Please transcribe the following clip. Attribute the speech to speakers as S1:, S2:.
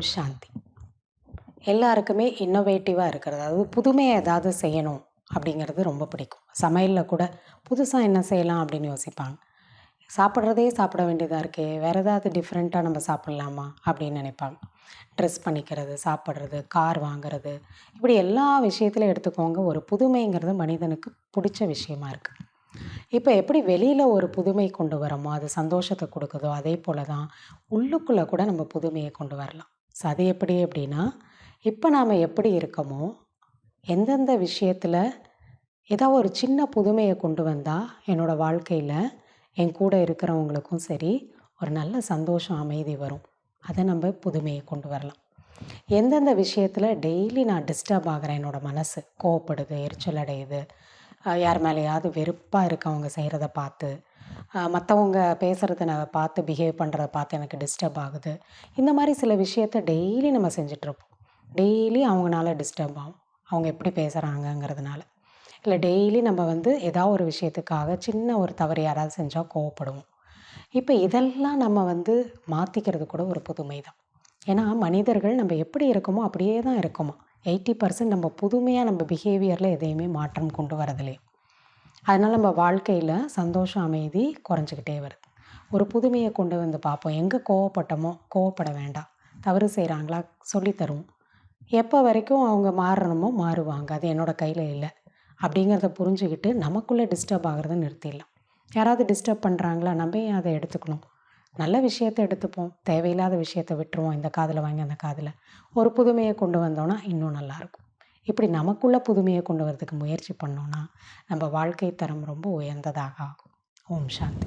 S1: ஓம் சாந்தி. எல்லாருக்குமே இன்னோவேட்டிவாக இருக்கிறது. அதாவது புதுமையை ஏதாவது செய்யணும் அப்படிங்கிறது ரொம்ப பிடிக்கும். சமையலில் கூட புதுசாக என்ன செய்யலாம் அப்படின்னு யோசிப்பாங்க. சாப்பிட்றதே சாப்பிட வேண்டியதாக இருக்கே வேறு ஏதாவது டிஃப்ரெண்ட்டாக நம்ம சாப்பிட்லாமா அப்படின்னு நினைப்பாங்க. ட்ரெஸ் பண்ணிக்கிறது சாப்பிட்றது கார் வாங்குறது இப்படி எல்லா விஷயத்துலையும் எடுத்துக்கோங்க ஒரு புதுமைங்கிறது மனிதனுக்கு பிடிச்ச விஷயமா இருக்குது இப்போ எப்படி வெளியில் ஒரு புதுமை கொண்டு வரோமோ அது சந்தோஷத்தை கொடுக்குதோ அதே போல் தான் உள்ளுக்குள்ளே கூட நம்ம புதுமையை கொண்டு வரலாம். ஸோ அது எப்படி அப்படின்னா இப்போ நாம் எப்படி இருக்கோமோ எந்தெந்த விஷயத்தில் ஏதாவது ஒரு சின்ன புதுமையை கொண்டு வந்தால் என்னோடய வாழ்க்கையில் என் கூட இருக்கிறவங்களுக்கும் சரி ஒரு நல்ல சந்தோஷம் அமைதி வரும். அதை நம்ம புதுமையை கொண்டு வரலாம். எந்தெந்த விஷயத்தில் டெய்லி நான் டிஸ்டர்ப் ஆகிறேன் என்னோடய மனசு கோவப்படுது எரிச்சல் அடையுது யார் மேலேயாவது வெறுப்பாக இருக்கவங்க செய்கிறத பார்த்து மற்றவங்க பேசுகிறத நான் பார்த்து பிஹேவ் பண்ணுறத பார்த்து எனக்கு டிஸ்டர்ப் ஆகுது. இந்த மாதிரி சில விஷயத்த டெய்லி நம்ம செஞ்சிட்ருப்போம் டெய்லி அவங்களால டிஸ்டர்ப் ஆகும். அவங்க எப்படி பேசுகிறாங்கங்கிறதுனால இல்லை டெய்லி நம்ம வந்து ஏதாவது ஒரு விஷயத்துக்காக சின்ன ஒரு தவறு யாராவது செஞ்சால் கோவப்படுவோம். இப்போ இதெல்லாம் நம்ம வந்து மாற்றிக்கிறது கூட ஒரு புதுமை தான் ஏன்னா மனிதர்கள் நம்ம எப்படி இருக்கோமோ அப்படியே தான் இருக்கோமா? எயிட்டி பர்சன்ட் நம்ம புதுமையாக நம்ம பிஹேவியரில் எதையுமே மாற்றம் கொண்டு வரதில்லையே அதனால் நம்ம வாழ்க்கையில் சந்தோஷம் அமைதி குறைஞ்சிக்கிட்டே வருது. ஒரு புதுமையை கொண்டு வந்து பார்ப்போம். எங்கே கோவப்பட்டோமோ? கோவப்பட வேண்டாம். தவறு செய்கிறாங்களா சொல்லித்தருவோம் எப்போ வரைக்கும் அவங்க மாறணுமோ மாறுவாங்க. அது என்னோட கையில் இல்லை. அப்படிங்கிறத புரிஞ்சுக்கிட்டு நமக்குள்ளே டிஸ்டர்ப் ஆகிறத நிறுத்திடலாம். யாராவது டிஸ்டர்ப் பண்ணுறாங்களா நம்ம ஏன் அதை எடுத்துக்கணும்? நல்ல விஷயத்தை எடுத்துப்போம். தேவையில்லாத விஷயத்தை விட்டுருவோம். இந்த காதில் வாங்கி அந்த காதில். ஒரு புதுமையை கொண்டு வந்தோன்னா இன்னும் நல்லாயிருக்கும் இப்படி நமக்குள்ள புதுமையை கொண்டு வரதுக்கு முயற்சி பண்ணோன்னா நம்ம வாழ்க்கை தரம் ரொம்ப உயர்ந்ததாக ஆகும். ஓம் சாந்தி.